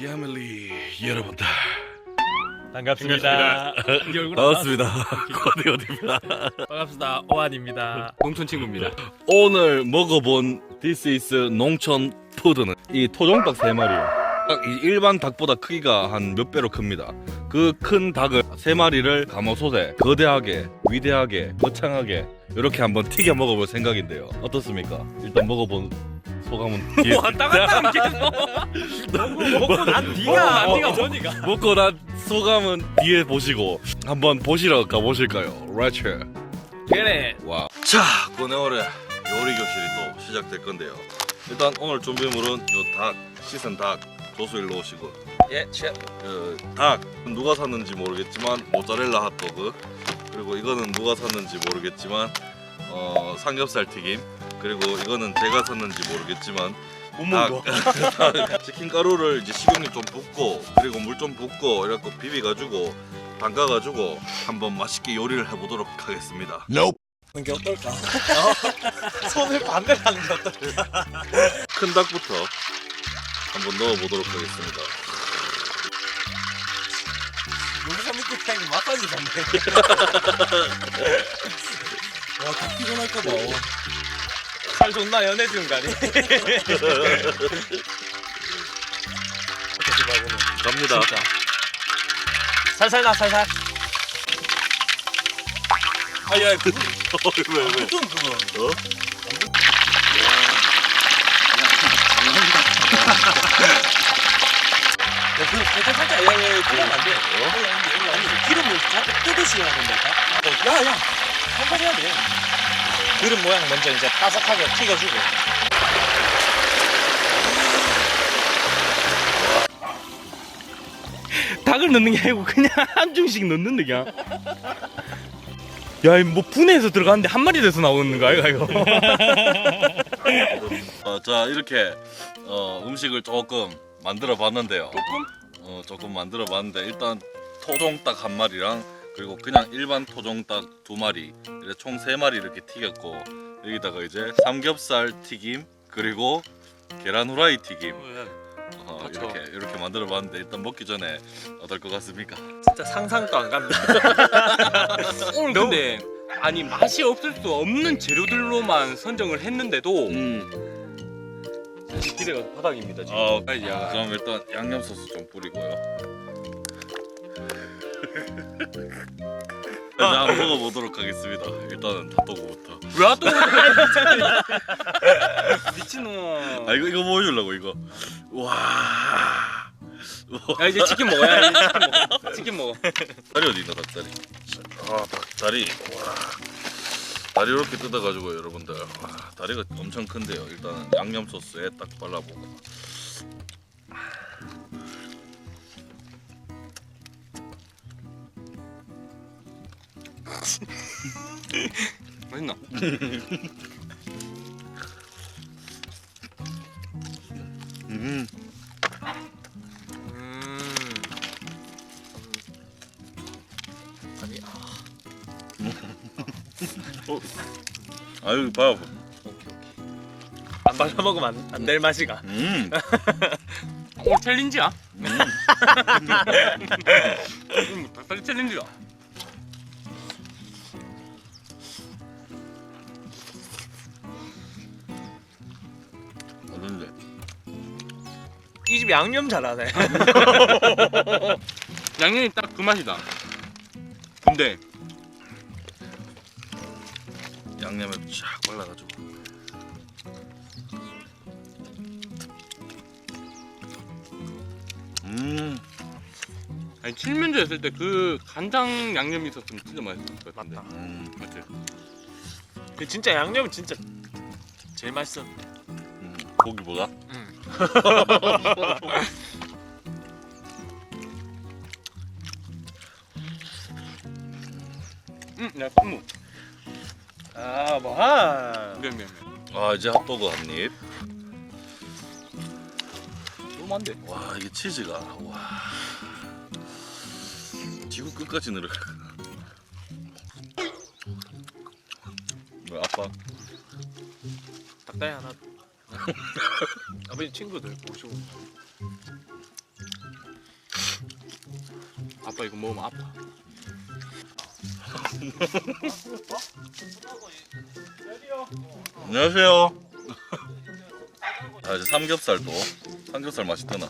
야멜리 여러분들 반갑습니다. 이 얼굴 반갑습니다 코디오입니다 반갑습니다. 오한입니다. 농촌 친구입니다. 오늘 먹어본 This is 농촌 푸드는 이 토종닭 세 마리요 딱이 일반 닭보다 크기가 한 몇 배로 큽니다 그 큰 닭을 세 마리를 가마솥에 거대하게 위대하게 거창하게 이렇게 한번 튀겨 먹어볼 생각인데요 어떻습니까? 일단 먹어본 소감은 뒤에 왔다 갔다 계속 먹고, 먹고 난 뒤가 어, 뒤가 어, 전이가. 먹고 난 소감은 뒤에 보시고 한번 보시러 가보실까요? 라이트 그래. 와. 자, 오늘의 요리 교실이 또 시작될 건데요. 일단 오늘 준비물은 요 닭, 씻은 닭, 조수일로 오시고. 예, 체. 그 닭, 누가 샀는지 모르겠지만 모짜렐라 핫도그. 그리고 이거는 누가 샀는지 모르겠지만 어, 삼겹살 튀김. 그리고 이거는 제가 샀는지 모르겠지만 닭, 치킨 가루를 이제 식용유 좀 붓고 그리고 물 좀 붓고 이렇게 비벼가지고 담가가지고 한번 맛있게 요리를 해보도록 하겠습니다. 하는 게 어떨까? 손을 반대 하는 게 어떨까? 큰 닭부터 한번 넣어보도록 하겠습니다. 여기서 믿고 그냥 마사지 받네. 와, 다 피곤할까봐. 살 존나 연해지는 거 아니? 갑니다. 살살 나, 살살. 아야, 그, 왜 왜? 좀 그거. 어? 야, 그 살짝 살짝 야, 야, 야, 그러면 안 돼. 어? 기름을 살짝 뜨듯이 해야 된다니까. 어, 야, 야, 한번 해야 돼. 그릇 모양 먼저 이제 바삭하게 튀겨주고. 닭을 넣는 게 아니고 그냥 한 중씩 넣는 데 그냥. 야, 뭐 분해해서 들어가는데 한 마리 돼서 나오는 거 아이가 이거? 어, 자 이렇게 어, 음식을 조금 만들어 봤는데요. 조금? 어, 조금 만들어 봤는데 일단 토종 닭 한 마리랑 그리고 그냥 일반 토종 닭 두 마리 이렇게 총 세 마리 이렇게 튀겼고 여기다가 이제 삼겹살 튀김 그리고 계란 후라이 튀김 어. 이렇게 이렇게 만들어 봤는데 일단 먹기 전에 어떨 것 같습니까? 진짜 상상도 안 간다. 오늘 근데 아니 맛이 없을 수 없는 재료들로만 선정을 했는데도 음. 기대가 바닥입니다 지금. 어, 야. 그럼 일단 양념 소스 좀 뿌리고요. 일단 한번 먹어보도록 하겠습니다. 일단은 핫도그부터. 왜또 미친놈. 아 이거 이거 보여주려고 이거. 와. 야 이제 치킨 먹어야 이제 치킨 먹어. 치킨 먹어. 다리 어디 있나 닭다리? 아 닭다리. 와. 다리 이렇게 뜯어가지고 여러분들 와, 다리가 엄청 큰데요. 일단은 양념 소스에 딱 발라보고. 맛있나? 음. 음. 아니 아. 아유 봐. 오케이 오케이. 안 발라 먹으면 안 될 맛이가. 음. 오늘 챌린지야? 음. 음, 닭다리 챌린지야. 어떤데? 이 집 양념 잘하네. 양념이 딱 그 맛이다. 근데 양념에 쫙 발라가지고. 음. 아니 칠면조 했을 때 그 간장 양념이 있었으면 진짜 맛있을 것 같은데. 맞다. 음. 맞지? 그 진짜 양념은 진짜 제일 맛있어. 음. 고기보다? 응. 응, 야, 무. 아 뭐. 아. 미안, 미안, 미안. 아 이제 핫도그 한 입. 너무 안 돼. 와 이게 치즈가 와. 지구 끝까지 늘어가. 뭐 아빠? 닭다리 하나. 아버지 친구들 모시고. 아빠 이거 먹으면 아파. 안녕하세요. 아 이제 삼겹살도 삼겹살 맛있더나.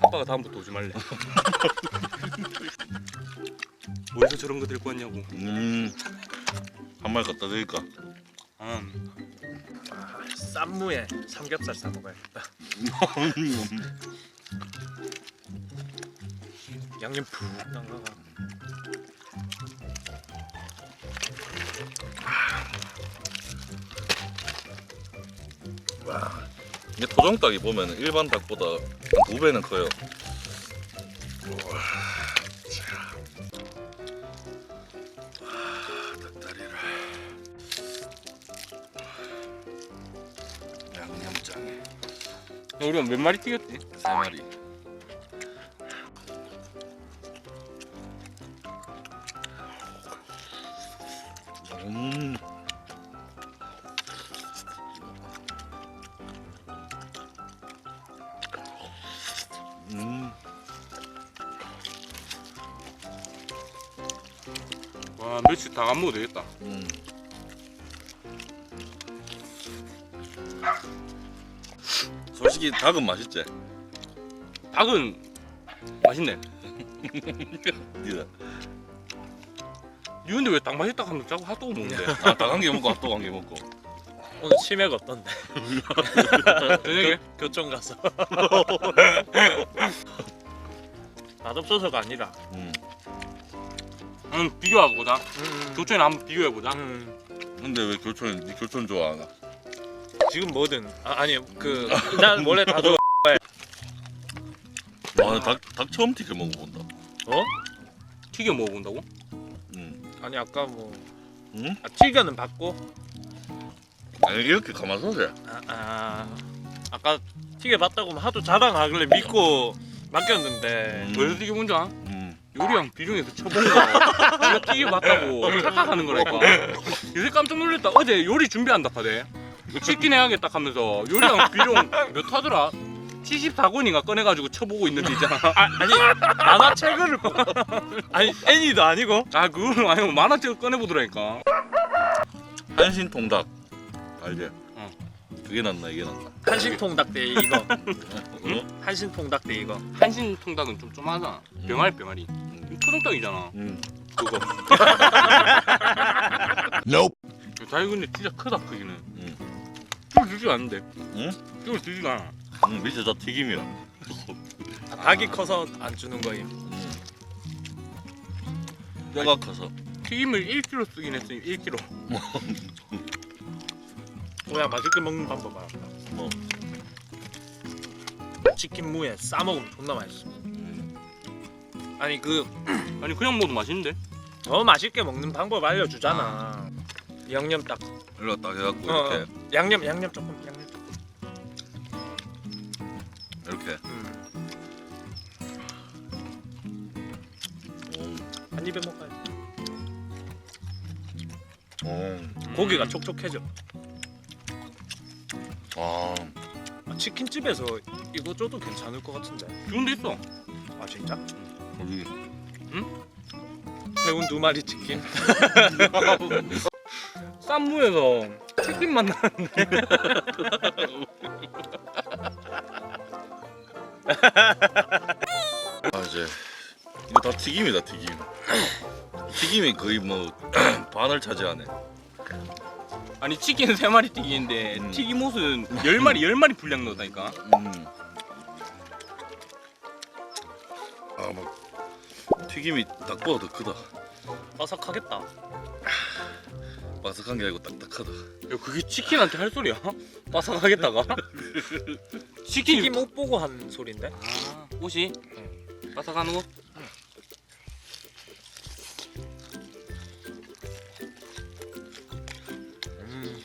아빠가 다음부터 오지 말래. 어디서 저런 거 들고 왔냐고. 음. 한 마리 갖다 드릴까? 음. 쌈무에 삼겹살 싸 먹어야겠다. 양념 푹 담가가. 이게 토종 닭이 보면 일반 닭보다 한 두 배는 커요. 닭다 우리가 몇 마리 튀겼지? 세 마리. 음. 음. 와 며칠 다안 먹어도 되겠다. 음. 솔직히 닭은 맛있지? 닭은 맛있네. 니가 니 근데 왜 닭 맛있다 하면 자꾸 핫도그 먹는데? 아, 닭한 개 먹고 핫도그 한 개 먹고 오늘 치맥 어떤데? 저녁에? 교촌 가서. 맛없어서가 아니라. 음. 응 비교해보자. 음, 교촌에 한번 비교해보자. 음, 근데 왜 교촌 니 교촌 좋아하나? 지금 뭐든 아, 아니 그난 원래 다 좋아. 와, 닭, 닭 처음 튀겨 먹어본다. 어? 튀겨 먹어본다고? 음. 아니 아까 뭐 응? 아, 튀겨는 받고 아니, 이렇게 가마솥에. 아, 아 아까 튀겨 봤다고 하도 자랑하길래 믿고 맡겼는데 음. 왜 튀겨 본지 알아? 음. 요리랑 비룡에서 쳐본 거 내가 튀겨 봤다고 착각하는 거라니까 요새 깜짝 놀랐다 어제 요리 준비한다 하대 치킨 해야겠다 하면서 요리랑 비룡 몇 하더라? 74권인가 꺼내가지고 쳐보고 있는데 있잖아 아, 아니 만화책을 보- 아니 애니도 아니고 아 그거는 아니고 만화책 꺼내보더라니까 한신 통닭. 알지? 어. 그게 낫나, 이게 낫나? 한신통닭 대 이거 어? 한신통닭 대 이거 한신 통닭은 좀 좀하잖아 병아리 병아리 음. 초동닭이잖아 음. 그거 자기 근데 진짜 크다 크기는 음. 주지가 않는데 응? 이걸 주지가 않아 음, 밑에 다 튀김이라. 아, 닭이 커서 안 주는 음. 뼈가 커서. 튀김을 1kg 쓰긴 했으니 1kg 뭐야 맛있게 먹는 방법 알았다 뭐. 치킨 무에 싸 먹으면 존나 맛있어 음. 아니 그더 아니 그냥 먹어도 맛있는데 맛있게 먹는 방법 알려주잖아 양념 딱 일로 딱 해갖고, 어, 이렇게. 양념 양념 조금 양념 조금 이렇게. 음. 음. 한 입에 먹어야지 음. 고기가 촉촉해져 아. 아, 치킨집에서 이거 줘도 괜찮을 것 같은데 좋은 데 있어 아 진짜? 여기. 매운 두 마리 치킨 쌈무에서 치킨 맛나 아 이제 이거 다 튀김이다 튀김. 튀김이 거의 뭐 반을 차지하네. 아니 치킨 3마리 튀기는데 음. 튀김옷은 10마리 10마리 분량 넣었다니까 음. 아막 튀김이 닭보다 더 크다. 바삭하겠다 바삭한 게 아니고 딱딱하다. 야 그게 치킨한테 할 소리야? 바삭하겠다가? 치킨이 튀김 옷 보고 한 소린데 아, 옷이 바삭한 옷? 음.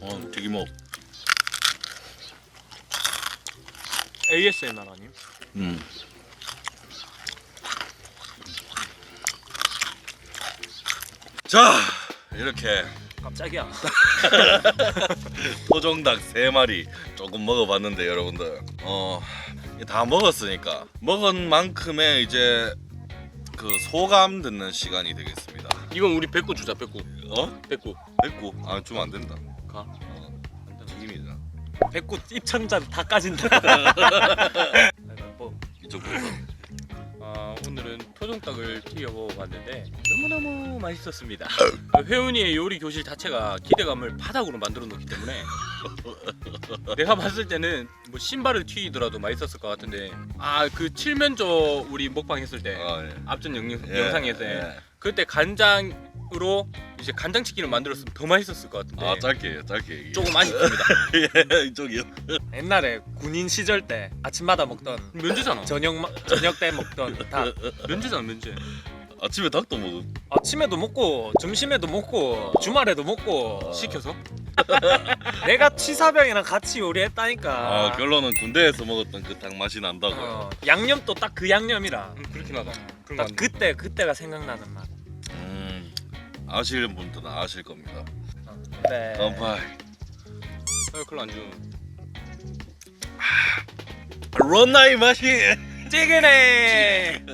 어 튀김 먹. ASMR 아님? 음. 자 이렇게 짝이야. 토종닭 세 마리 조금 먹어봤는데 여러분들 어 다 먹었으니까 먹은 만큼의 이제 그 소감 듣는 시간이 되겠습니다. 이건 우리 백구 주자 백구 어? 백구 뺏고 아 주면 안 된다. 가 어, 튀김이잖아. 배꼽 입천장 다 까진다. 뭐, 이쪽부터. 토종닭을 튀겨 먹어봤는데 너무너무 맛있었습니다. 회훈이의 요리 교실 자체가 기대감을 바닥으로 만들어 놓기 때문에 내가 봤을 때는 뭐 신발을 튀기더라도 맛있었을 것 같은데 아 그 칠면조 우리 먹방 했을 때 아, 예. 앞전 영, 예, 영상에서 예. 그때 간장 으로 이제 간장치킨을 만들었으면 더 맛있었을 것 같은데 아 짧게 짧게 얘기해. 조금 아쉽습니다. 예, 이쪽이요. 옛날에 군인 시절 때 아침마다 먹던 면제잖아. 저녁 마- 저녁 때 먹던 다 면제잖아 면제. 아침에 닭도 먹어. 아침에도 먹고 점심에도 먹고 주말에도 먹고 시켜서? 내가 치사병이랑 같이 요리했다니까. 아 결론은 군대에서 먹었던 그 닭 맛이 난다고. 어, 양념도 딱 그 양념이라. 음, 그렇긴 하다. 그런 거 딱 같네. 그때 그때가 생각나는 맛. 음, 아시는 분들은 아실 겁니다. 네.乾杯. 아, 별로 안 주. 런나이 맛이. 찌개네.